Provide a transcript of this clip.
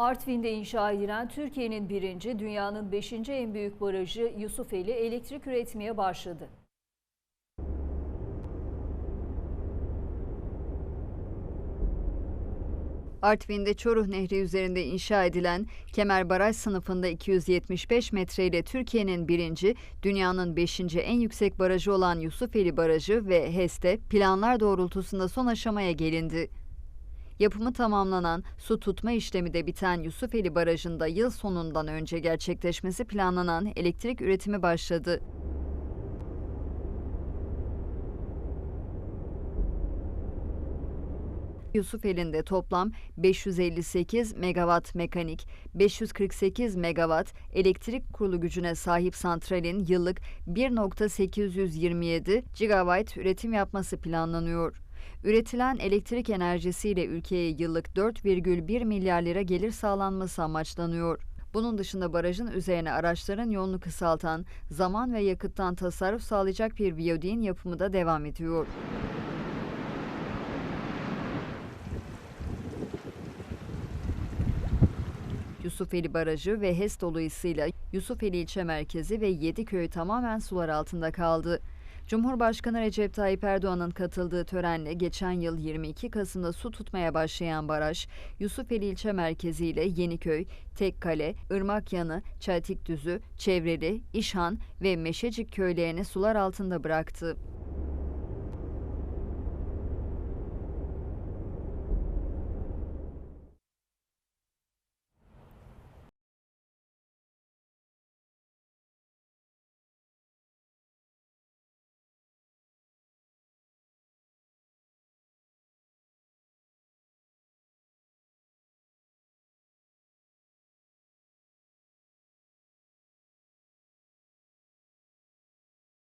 Artvin'de inşa edilen Türkiye'nin birinci, dünyanın beşinci en büyük barajı Yusufeli elektrik üretmeye başladı. Artvin'de Çoruh Nehri üzerinde inşa edilen Kemer Baraj sınıfında 275 metreyle Türkiye'nin birinci, dünyanın beşinci en yüksek barajı olan Yusufeli Barajı ve HES'te planlar doğrultusunda son aşamaya gelindi. Yapımı tamamlanan, su tutma işlemi de biten Yusufeli Barajı'nda yıl sonundan önce gerçekleşmesi planlanan elektrik üretimi başladı. Yusufeli'nde toplam 558 megawatt mekanik, 548 megawatt elektrik kurulu gücüne sahip santralin yıllık 1.827 gigawatt üretim yapması planlanıyor. Üretilen elektrik enerjisiyle ülkeye yıllık 4,1 milyar lira gelir sağlanması amaçlanıyor. Bunun dışında barajın üzerine araçların yolunu kısaltan, zaman ve yakıttan tasarruf sağlayacak bir viyadüğün yapımı da devam ediyor. Yusufeli Barajı ve HES dolayısıyla Yusufeli ilçe merkezi ve 7 köy tamamen sular altında kaldı. Cumhurbaşkanı Recep Tayyip Erdoğan'ın katıldığı törenle geçen yıl 22 Kasım'da su tutmaya başlayan baraj, Yusufeli ilçe merkezi ile Yeniköy, Tekkale, Irmakyanı, Çeltikdüzü, Çevreli, İşhan ve Meşecik köylerini sular altında bıraktı.